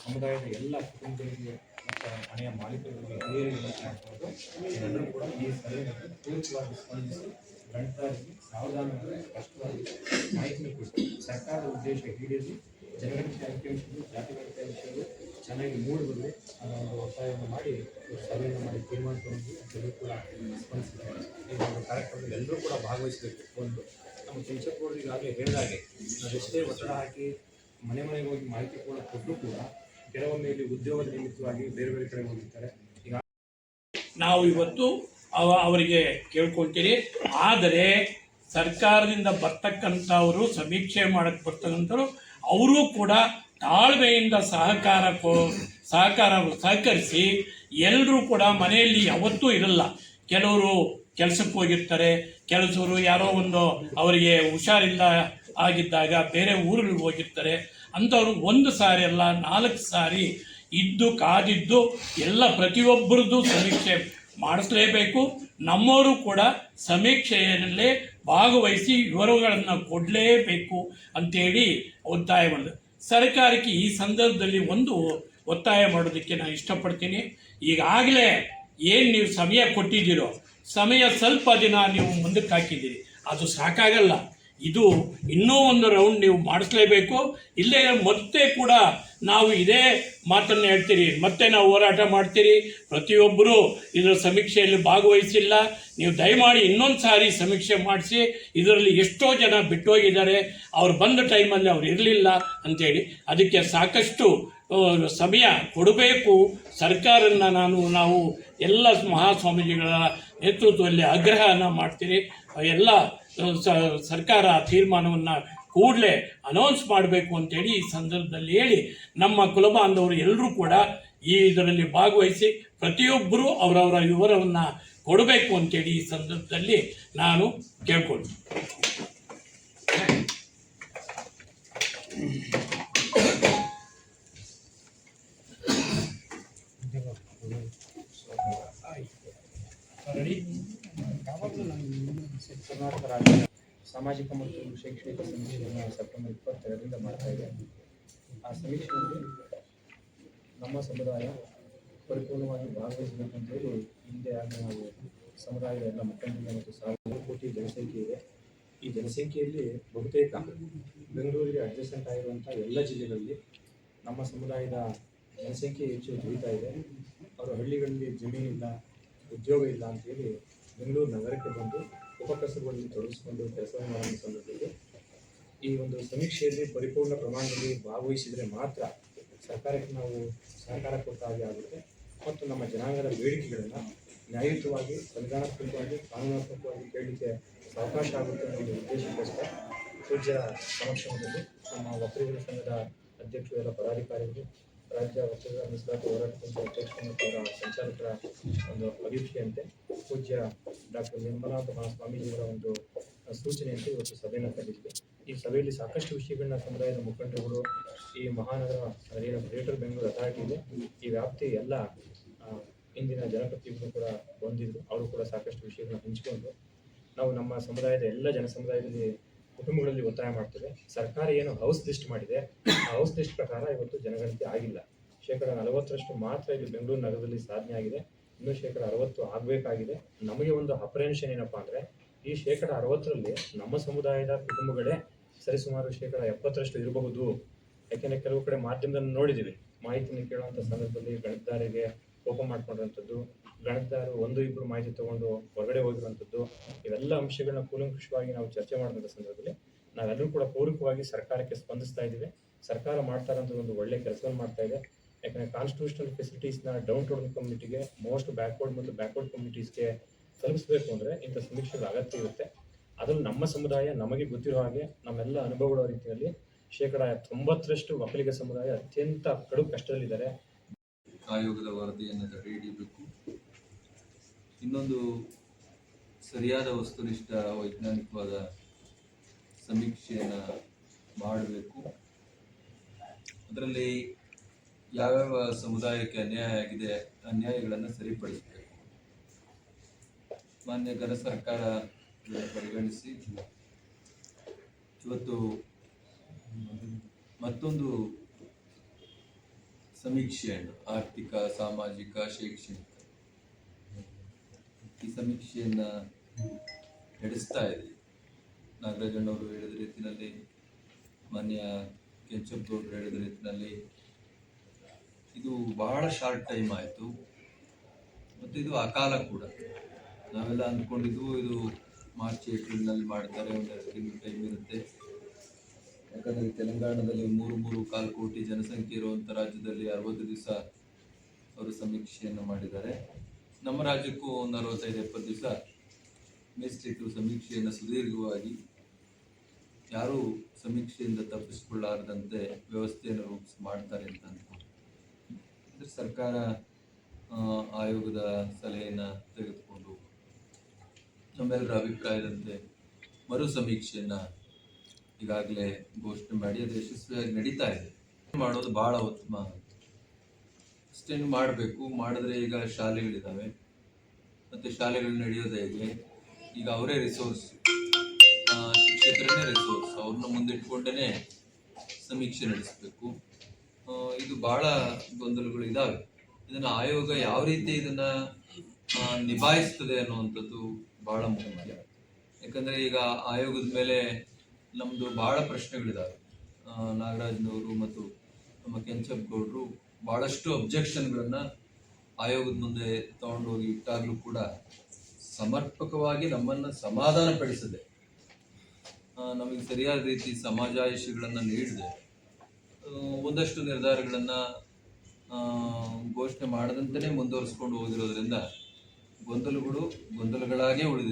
ಸಮುದಾಯದ ಎಲ್ಲ ಕುಟುಂಬಗಳಿಗೆ ಮತ್ತು ಮನೆಯ ಮಾಲೀಕರಿಗೆ ಹಿರಿಯರಿಗೆ ಮಾಡಿಕೊಂಡು ಎಲ್ಲರೂ ಕೂಡ ಈ ಸಲಹೆಯನ್ನು ಪೂರ್ವಕವಾಗಿ ಸ್ಪಂದಿಸಿ ಗಣಿತರಿಗೆ ಸಾವಧಾನವಾಗಿ ಸ್ಪಷ್ಟವಾಗಿ ಮಾಹಿತಿ ಕೊಟ್ಟು ಸರ್ಕಾರದ ಉದ್ದೇಶ ಈಡೇರಿ, ಜನಗಣತಿ ಅಂಕಿಅಂಶಗಳು ಜಾತಿ ಗಣತಿ ಅಂಶಗಳು ಚೆನ್ನಾಗಿ ಮೂಡಿ ಬರಲಿ ಅನ್ನೋ ಒಂದು ಒತ್ತಾಯವನ್ನು ಮಾಡಿ ಸಭೆಯನ್ನು ಮಾಡಿ ತೀರ್ಮಾನ ತಗೊಂಡು ಎಲ್ಲರೂ ಕೂಡ ಸ್ಪಂದಿಸಿದ್ದಾರೆ. ಈ ಒಂದು ಕಾರ್ಯಕ್ರಮದಲ್ಲಿ ಎಲ್ಲರೂ ಕೂಡ ಭಾಗವಹಿಸಬೇಕು. ಒಂದು ನಮ್ಮ ಈಗಾಗಲೇ ಹೇಳಿದಾಗೆ ನಾವೆಷ್ಟೇ ಒತ್ತಡ ಹಾಕಿ ಮನೆ ಮನೆಗೆ ಹೋಗಿ ಮಾಹಿತಿ ಕೂಡ ಕೊಟ್ಟರು ಕೂಡ ಕೆಲವೊಮ್ಮೆ ಇಲ್ಲಿ ಉದ್ಯೋಗದ ನಿಮಿತ್ತವಾಗಿ ಬೇರೆ ಬೇರೆ ಕಡೆ ಹೋಗಿರ್ತಾರೆ. ನಾವು ಇವತ್ತು ಅವ ಅವರಿಗೆ ಕೇಳ್ಕೊಳ್ತೀರಿ ಆದರೆ ಸರ್ಕಾರದಿಂದ ಬರ್ತಕ್ಕಂಥವರು, ಸಮೀಕ್ಷೆ ಮಾಡಕ್ಕೆ ಬರ್ತಕ್ಕಂಥವ್ರು, ಅವರು ಕೂಡ ತಾಳ್ಮೆಯಿಂದ ಸಹಕಾರ ಕೋ, ಸಹಕಾರ ಸಹಕರಿಸಿ ಎಲ್ಲರೂ ಕೂಡ ಮನೆಯಲ್ಲಿ ಯಾವತ್ತೂ ಇರಲ್ಲ. ಕೆಲವರು ಕೆಲಸಕ್ಕೆ ಹೋಗಿರ್ತಾರೆ, ಕೆಲಸವರು ಯಾರೋ ಒಂದು ಅವರಿಗೆ ಹುಷಾರಿಲ್ಲ ಆಗಿದ್ದಾಗ ಬೇರೆ ಊರುಗಳಿಗೆ ಹೋಗಿರ್ತಾರೆ. ಅಂಥವ್ರು ಒಂದು ಸಾರಿ ಅಲ್ಲ, ನಾಲ್ಕು ಸಾರಿ ಇದ್ದು, ಕಾದಿದ್ದು ಎಲ್ಲ ಪ್ರತಿಯೊಬ್ಬರದ್ದು ಸಮೀಕ್ಷೆ ಮಾಡಿಸಲೇಬೇಕು. ನಮ್ಮವರು ಕೂಡ ಸಮೀಕ್ಷೆಯಲ್ಲೇ ಭಾಗವಹಿಸಿ ವಿವರಗಳನ್ನು ಕೊಡಲೇಬೇಕು ಅಂತೇಳಿ ಒತ್ತಾಯ ಮಾಡಿದೆ ಸರ್ಕಾರಕ್ಕೆ ಈ ಸಂದರ್ಭದಲ್ಲಿ ಒಂದು ಒತ್ತಾಯ ಮಾಡೋದಕ್ಕೆ ನಾನು ಇಷ್ಟಪಡ್ತೀನಿ. ಈಗಾಗಲೇ ಏನು ನೀವು ಸಮಯ ಕೊಟ್ಟಿದ್ದೀರೋ, ಸಮಯ ಸ್ವಲ್ಪ ದಿನ ನೀವು ಮುಂದಕ್ಕೆ ಹಾಕಿದ್ದೀರಿ. ಅದು ಸಾಕಾಗಲ್ಲ. ಇದು ಇನ್ನೂ ಒಂದು ರೌಂಡ್ ನೀವು ಮಾಡಿಸ್ಲೇಬೇಕು. ಇಲ್ಲೇ ಮತ್ತೆ ಕೂಡ ನಾವು ಇದೇ ಮಾತನ್ನು ಹೇಳ್ತೀರಿ. ಮತ್ತೆ ನಾವು ಹೋರಾಟ ಮಾಡ್ತೀರಿ. ಪ್ರತಿಯೊಬ್ಬರು ಇದರ ಸಮೀಕ್ಷೆಯಲ್ಲಿ ಭಾಗವಹಿಸಿಲ್ಲ. ನೀವು ದಯಮಾಡಿ ಇನ್ನೊಂದು ಸಾರಿ ಸಮೀಕ್ಷೆ ಮಾಡಿಸಿ, ಇದರಲ್ಲಿ ಎಷ್ಟೋ ಜನ ಬಿಟ್ಟೋಗಿದ್ದಾರೆ. ಅವ್ರು ಬಂದ ಟೈಮಲ್ಲಿ ಅವ್ರು ಇರಲಿಲ್ಲ ಅಂತೇಳಿ. ಅದಕ್ಕೆ ಸಾಕಷ್ಟು ಸಮಯ ಕೊಡಬೇಕು. ಸರ್ಕಾರನ ನಾನು, ನಾವು ಎಲ್ಲ ಮಹಾಸ್ವಾಮೀಜಿಗಳ ನೇತೃತ್ವದಲ್ಲಿ ಆಗ್ರಹನ ಮಾಡ್ತೀರಿ. ಎಲ್ಲ ಸರ್ಕಾರ ತೀರ್ಮಾನವನ್ನು ಕೂಡಲೇ ಅನೌನ್ಸ್ ಮಾಡಬೇಕು ಅಂತೇಳಿ ಈ ಸಂದರ್ಭದಲ್ಲಿ ಹೇಳಿ ನಮ್ಮ ಕುಲಬಾಂಧವರು ಎಲ್ಲರೂ ಕೂಡ ಈ ಇದರಲ್ಲಿ ಭಾಗವಹಿಸಿ ಪ್ರತಿಯೊಬ್ಬರೂ ಅವರವರ ವಿವರವನ್ನು ಕೊಡಬೇಕು ಅಂತೇಳಿ ಈ ಸಂದರ್ಭದಲ್ಲಿ ನಾನು ಕೇಳ್ಕೊಳ್ತೀನಿ. ಕರ್ನಾಟಕ ರಾಜ್ಯ ಸಾಮಾಜಿಕ ಮತ್ತು ಶೈಕ್ಷಣಿಕ ಸಮೀಕ್ಷೆಯನ್ನು ಸೆಪ್ಟೆಂಬರ್ ಇಪ್ಪತ್ತೆರಡರಿಂದ ಮಾಡ್ತಾ ಇದೆ. ಆ ಸಮೀಕ್ಷೆಯಲ್ಲಿ ನಮ್ಮ ಸಮುದಾಯ ಪರಿಪೂರ್ಣವಾಗಿ ಭಾಗವಹಿಸಬೇಕು ಅಂತ ಹೇಳಿ ಹಿಂದೆ ಆಗ ನಾವು ಸಮುದಾಯದ ಎಲ್ಲ ಮುಖಂಡರಿಂದ ಮತ್ತು ಸಾವಿರ ಕೋಟಿ ಜನಸಂಖ್ಯೆ ಇದೆ. ಈ ಜನಸಂಖ್ಯೆಯಲ್ಲಿ ಬಹುತೇಕ ಬೆಂಗಳೂರಿಗೆ ಅಡ್ಜಸ್ಟೆಂಟ್ ಆಗಿರುವಂಥ ಎಲ್ಲ ಜಿಲ್ಲೆಗಳಲ್ಲಿ ನಮ್ಮ ಸಮುದಾಯದ ಜನಸಂಖ್ಯೆ ಹೆಚ್ಚು ಬೆಳೀತಾ ಇದೆ. ಅವರು ಹಳ್ಳಿಗಳಲ್ಲಿ ಜಮೀನಿಲ್ಲ, ಉದ್ಯೋಗ ಇಲ್ಲ ಅಂತೇಳಿ ಬೆಂಗಳೂರು ನಗರಕ್ಕೆ ಬಂದು ಉಪಕಸಬುಗಳಲ್ಲಿ ತೊಡಗಿಸಿಕೊಂಡು ಕೆಲಸ ಮಾಡುವ ಸಂದರ್ಭದಲ್ಲಿ ಈ ಒಂದು ಸಮೀಕ್ಷೆಯಲ್ಲಿ ಪರಿಪೂರ್ಣ ಪ್ರಮಾಣದಲ್ಲಿ ಭಾಗವಹಿಸಿದರೆ ಮಾತ್ರ ಸರ್ಕಾರಕ್ಕೆ ನಾವು ಸಹಕಾರ ಕೊಟ್ಟ ಹಾಗೆ ಆಗುತ್ತೆ. ಮತ್ತು ನಮ್ಮ ಜನಾಂಗದ ಬೇಡಿಕೆಗಳನ್ನು ನ್ಯಾಯಯುತವಾಗಿ, ಸಂವಿಧಾನಾತ್ಮಕವಾಗಿ, ಕಾನೂನಾತ್ಮಕವಾಗಿ ಕೇಳಲಿಕ್ಕೆ ಅವಕಾಶ ಆಗುತ್ತೆ ಅನ್ನೋ ಉದ್ದೇಶಕ್ಕೋಸ್ಕರ ಪೂಜ್ಯ ಸಮಕ್ಷಮದಲ್ಲಿ ನಮ್ಮ ವಕೀಲರ ಸಂಘದ ಅಧ್ಯಕ್ಷರು ಎಲ್ಲ ಪದಾಧಿಕಾರಿಗಳು, ರಾಜ್ಯ ವಕೀಲರ ಮೀಸಲಾತಿ ಹೋರಾಟ ಸಂಘದ ಅಧ್ಯಕ್ಷರು ಮತ್ತು ಅವರ ಸಂಚಾಲಕರ ಒಂದು ಅಭಿಪ್ರಾಯಂತೆ ಪೂಜ್ಯ ಡಾಕ್ಟರ್ ನಿರ್ಮಲಾಂತ ಮಹಾಸ್ವಾಮೀಜಿಯವರ ಒಂದು ಸೂಚನೆಯಂತೆ ಇವತ್ತು ಸಭೆಯನ್ನು ಕರೆದಿದ್ವಿ. ಈ ಸಭೆಯಲ್ಲಿ ಸಾಕಷ್ಟು ವಿಷಯಗಳನ್ನ ಸಮುದಾಯದ ಮುಖಂಡರುಗಳು, ಈ ಮಹಾನಗರ ಏನು ಗ್ರೇಟರ್ ಬೆಂಗಳೂರು ಅಥಾರಿಟಿ ಇದೆ. ಈ ವ್ಯಾಪ್ತಿ ಎಲ್ಲ ಇಂದಿನ ಜನಪ್ರತಿನಿಧಿಗಳು ಕೂಡ ಬಂದಿದ್ರು. ಅವರು ಕೂಡ ಸಾಕಷ್ಟು ವಿಷಯಗಳನ್ನ ಹಂಚಿಕೊಂಡು ನಾವು ನಮ್ಮ ಸಮುದಾಯದ ಎಲ್ಲ ಜನ ಸಮುದಾಯದಲ್ಲಿ ಕುಟುಂಬಗಳಲ್ಲಿ ಒತ್ತಾಯ ಮಾಡ್ತೇವೆ. ಸರ್ಕಾರ ಏನು ಹೌಸ್ ಲಿಸ್ಟ್ ಮಾಡಿದೆ. ಆ ಹೌಸ್ ಲಿಸ್ಟ್ ಪ್ರಕಾರ ಇವತ್ತು ಜನಗಣತಿ ಆಗಿಲ್ಲ. ಶೇಕಡ ನಲವತ್ತರಷ್ಟು ಮಾತ್ರ ಇಲ್ಲಿ ಬೆಂಗಳೂರು ನಗರದಲ್ಲಿ ಸಾಧನೆ ಆಗಿದೆ. ಇನ್ನು ಶೇಕಡ ಅರವತ್ತು ಆಗಬೇಕಾಗಿದೆ. ನಮಗೆ ಒಂದು ಅಪ್ರೆನ್ಷನ್ ಏನಪ್ಪಾ ಅಂದರೆ, ಈ ಶೇಕಡ ಅರವತ್ತರಲ್ಲಿ ನಮ್ಮ ಸಮುದಾಯದ ಕುಟುಂಬಗಳೇ ಸರಿಸುಮಾರು ಶೇಕಡ ಎಪ್ಪತ್ತರಷ್ಟು ಇರಬಹುದು. ಯಾಕೆಂದರೆ ಕೆಲವು ಕಡೆ ಮಾಧ್ಯಮದಲ್ಲಿ ನೋಡಿದ್ದೀವಿ. ಮಾಹಿತಿನ ಕೇಳುವಂಥ ಸಂದರ್ಭದಲ್ಲಿ ಗಣಿತದಾರಿಗೆ ಕೋಪ ಮಾಡಿಕೊಂಡಿರುವಂಥದ್ದು ಗಣಿತದಾರರು ಒಂದು ಇಬ್ಬರು ಮಾಹಿತಿ ತಗೊಂಡು ಹೊರಗಡೆ ಹೋಗಿರುವಂಥದ್ದು, ಇವೆಲ್ಲ ಅಂಶಗಳನ್ನ ಕೂಲಂಕುಷವಾಗಿ ನಾವು ಚರ್ಚೆ ಮಾಡಿದಂಥ ಸಂದರ್ಭದಲ್ಲಿ ನಾವೆಲ್ಲರೂ ಕೂಡ ಪೂರಕವಾಗಿ ಸರ್ಕಾರಕ್ಕೆ ಸ್ಪಂದಿಸ್ತಾ ಇದ್ದೀವಿ. ಸರ್ಕಾರ ಮಾಡ್ತಾ ಒಂದು ಒಳ್ಳೆ ಕೆಲಸವನ್ನು ಮಾಡ್ತಾ ಇದೆ. ಯಾಕಂದ್ರೆ ಕಾನ್ಸ್ಟಿಟ್ಯೂಷನಲ್ ಫೆಸಿಲಿಟೀಸ್ನ ಡೌನ್ ಟೌನ್ ಕಮ್ಯುನಿಟಿಗೆ ಮೋಸ್ಟ್ ಬ್ಯಾಕ್ವರ್ಡ್ ಮತ್ತು ಬ್ಯಾಕ್ವರ್ಡ್ ಕಮ್ಯುನಿಟೀಸ್ಗೆ ತಲುಪಿಸಬೇಕು ಅಂದರೆ ಇಂಥ ಸಮೀಕ್ಷೆಗಳ ಅಗತ್ಯ ಇರುತ್ತೆ. ಅದರಲ್ಲಿ ನಮ್ಮ ಸಮುದಾಯ ನಮಗೆ ಗೊತ್ತಿರೋ ಹಾಗೆ ನಮ್ಮೆಲ್ಲ ಅನುಭವಗಳ ರೀತಿಯಲ್ಲಿ ಶೇಕಡ ತೊಂಬತ್ತರಷ್ಟು ಒಕ್ಕಲಿಗ ಸಮುದಾಯ ಅತ್ಯಂತ ಕಡು ಕಷ್ಟದಲ್ಲಿದ್ದಾರೆ. ಆಯೋಗದ ವರದಿಯನ್ನು ತಡೆ ಹಿಡಿಯಬೇಕು ಇನ್ನೊಂದು ಸರಿಯಾದ ವಸ್ತುನಿಷ್ಠ ವೈಜ್ಞಾನಿಕವಾದ ಸಮೀಕ್ಷೆಯನ್ನು ಮಾಡಬೇಕು. ಅದರಲ್ಲಿ ಯಾವ್ಯಾವ ಸಮುದಾಯಕ್ಕೆ ಅನ್ಯಾಯ ಆಗಿದೆ, ಅನ್ಯಾಯಗಳನ್ನು ಸರಿಪಡಿಸಬೇಕು. ಮಾನ್ಯ ಘನ ಸರ್ಕಾರ ಪರಿಗಣಿಸಿ, ಇವತ್ತು ಮತ್ತೊಂದು ಸಮೀಕ್ಷೆಯನ್ನು ಆರ್ಥಿಕ, ಸಾಮಾಜಿಕ, ಶೈಕ್ಷಣಿಕ. ಈ ಸಮೀಕ್ಷೆಯನ್ನ ನಡೆಸ್ತಾ ಇದೆ. ನಾಗರಾಜಣ್ಣವರು ಹೇಳಿದ ರೀತಿಯಲ್ಲಿ ಮಾನ್ಯ ಕೆಂಚಪ್ಪಗೌಡರು ಹೇಳಿದ ರೀತಿಯಲ್ಲಿ ಇದು ಬಹಳ ಶಾರ್ಟ್ ಟೈಮ್ ಆಯಿತು. ಮತ್ತು ಇದು ಅಕಾಲ ಕೂಡ. ನಾವೆಲ್ಲ ಅಂದ್ಕೊಂಡಿದ್ದು ಇದು ಮಾರ್ಚ್ ಏಪ್ರಿಲ್ನಲ್ಲಿ ಮಾಡ್ತಾರೆ ಒಂದೆರಡು ತಿಂಗಳು ಟೈಮ್ ಇರುತ್ತೆ. ಯಾಕಂದರೆ ತೆಲಂಗಾಣದಲ್ಲಿ ಮೂರು ಮೂರು ಕಾಲು ಕೋಟಿ ಜನಸಂಖ್ಯೆ ಇರುವಂಥ ರಾಜ್ಯದಲ್ಲಿ ಅರವತ್ತು ದಿವಸ ಅವರು ಸಮೀಕ್ಷೆಯನ್ನು ಮಾಡಿದ್ದಾರೆ. ನಮ್ಮ ರಾಜ್ಯಕ್ಕೂ ಒಂದು ಅರವತ್ತೈದು, ಎಪ್ಪತ್ತು ದಿವಸ ಮೇಸ್ಟಿಟ್ಟು ಸಮೀಕ್ಷೆಯನ್ನು ಸುದೀರ್ಘವಾಗಿ ಯಾರೂ ಸಮೀಕ್ಷೆಯಿಂದ ತಪ್ಪಿಸಿಕೊಳ್ಳಾರದಂತೆ ವ್ಯವಸ್ಥೆಯನ್ನು ರೂಪಿಸಿ ಮಾಡ್ತಾರೆ ಅಂತ ಅಂದ್ರೆ ಸರ್ಕಾರ ಆಯೋಗದ ಸಲಹೆಯನ್ನು ತೆಗೆದುಕೊಂಡು ನಮ್ಮೆಲ್ಲರ ಅಭಿಪ್ರಾಯದಂತೆ ಮರು ಸಮೀಕ್ಷೆಯನ್ನು ಈಗಾಗಲೇ ಘೋಷಣೆ ಮಾಡಿ ಅದು ಯಶಸ್ವಿಯಾಗಿ ನಡೀತಾ ಇದೆ. ಮಾಡೋದು ಬಹಳ ಉತ್ತಮ. ಅಷ್ಟೇನು ಮಾಡಬೇಕು, ಮಾಡಿದ್ರೆ ಈಗ ಶಾಲೆಗಳಿದ್ದಾವೆ ಮತ್ತು ಶಾಲೆಗಳು ನಡೆಯೋದೇ ಇದೆ. ಈಗ ಅವರೇ ರಿಸೋರ್ಸ್ ಶಿಕ್ಷಕರನ್ನೇ ರಿಸೋರ್ಸ್ ಅವ್ರನ್ನ ಮುಂದಿಟ್ಕೊಂಡೇ ಸಮೀಕ್ಷೆ ನಡೆಸಬೇಕು. ಇದು ಬಹಳ ಗೊಂದಲಗಳು ಇದ್ದಾವೆ ಇದನ್ನು ಆಯೋಗ ಯಾವ ರೀತಿ ಇದನ್ನ ನಿಭಾಯಿಸ್ತದೆ ಅನ್ನುವಂಥದ್ದು ಬಹಳ ಮುಖ್ಯ. ಯಾಕಂದ್ರೆ ಈಗ ಆಯೋಗದ ಮೇಲೆ ನಮ್ಮದು ಬಹಳ ಪ್ರಶ್ನೆಗಳಿದ್ದಾವೆ ನಾಗರಾಜ್ನವರು ಮತ್ತು ನಮ್ಮ ಕೆಂಚಪ್ಪಗೌಡರು ಬಹಳಷ್ಟು ಅಬ್ಜೆಕ್ಷನ್ಗಳನ್ನ ಆಯೋಗದ ಮುಂದೆ ತಗೊಂಡೋಗಿ ಇಟ್ಟಾಗಲೂ ಕೂಡ ಸಮರ್ಪಕವಾಗಿ ನಮ್ಮನ್ನು ಸಮಾಧಾನ ಪಡಿಸದೆ ನಮಗೆ ಸರಿಯಾದ ರೀತಿ ಸಮಾಜಾಯಿಷಿಗಳನ್ನು ನೀಡದೆ. ಒಂದಷ್ಟು ನಿರ್ಧಾರಗಳನ್ನು ಘೋಷಣೆ ಮಾಡದಂತಲೇ ಮುಂದುವರಿಸ್ಕೊಂಡು ಹೋಗಿರೋದ್ರಿಂದ ಗೊಂದಲಗಳು ಗೊಂದಲಗಳಾಗೇ ಉಳಿದಿದೆ.